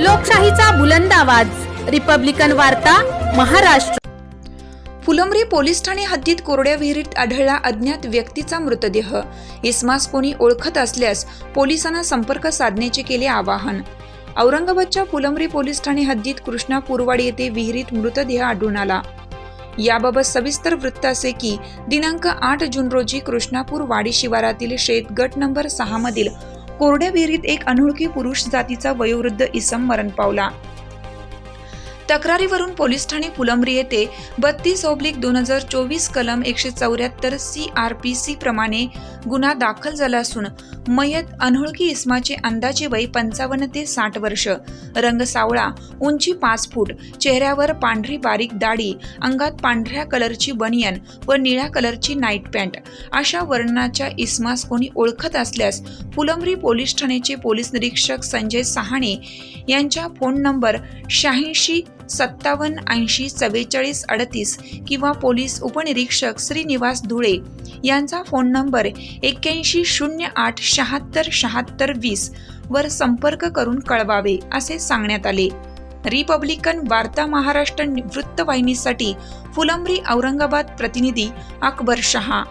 लोकशाहीचा बुलंद आवाज. रिपब्लिकन वार्ता महाराष्ट्र. फुलंब्री पोलीस ठाणे हद्दीत कोरड्या विहिरीत आढळला अज्ञात व्यक्तीचा मृतदेह. इस्मास कोणी ओळखत असल्यास पोलिसांना संपर्क साधण्याचे केले आवाहन. औरंगाबादच्या फुलंब्री पोलीस ठाणे हद्दीत कृष्णा पुरवाडी येथे विहिरीत मृतदेह आढळून आला. याबाबत सविस्तर वृत्त असे की दिनांक आठ जून रोजी कृष्णापूर वाडी शिवारातील शेत गट नंबर सहा मधील कोरड्या विहिरीत एक अनोळखी पुरुष जातीचा वयोवृद्ध इसम मरण पावला. तक्रारीवरून पोलीस ठाणे फुलंब्री येथे बत्तीस ओब्लिक दोन हजार चोवीस कलम एकशे चौऱ्याहत्तर सी आर पी सी प्रमाणे गुन्हा दाखल झाला असून मयत अनोळखी इस्माचे अंदाजे वय पंचावन्न ते साठ वर्ष. रंग सावळा उंची पाच फूट चेहऱ्यावर पांढरी बारीक दाढी अंगात पांढऱ्या कलरची बनियन व निळ्या कलरची नाईट पॅन्ट अशा वर्णाच्या इस्मास कोणी ओळखत असल्यास फुलंब्री पोलीस ठाण्याचे पोलीस निरीक्षक संजय सहाणे यांच्या फोन नंबर शहाऐंशी सत्तावन्न ऐंशी चव्वेचाळीस अडतीस किंवा पोलीस उपनिरीक्षक श्रीनिवास धुळे यांचा फोन नंबर एक्क्याऐंशी शून्य आठ शहात्तर शहात्तर वीस वर संपर्क करून कळवावे असे सांगण्यात आले. रिपब्लिकन वार्ता महाराष्ट्र वृत्तवाहिनीसाठी फुलंब्री औरंगाबाद प्रतिनिधी अकबर शहा.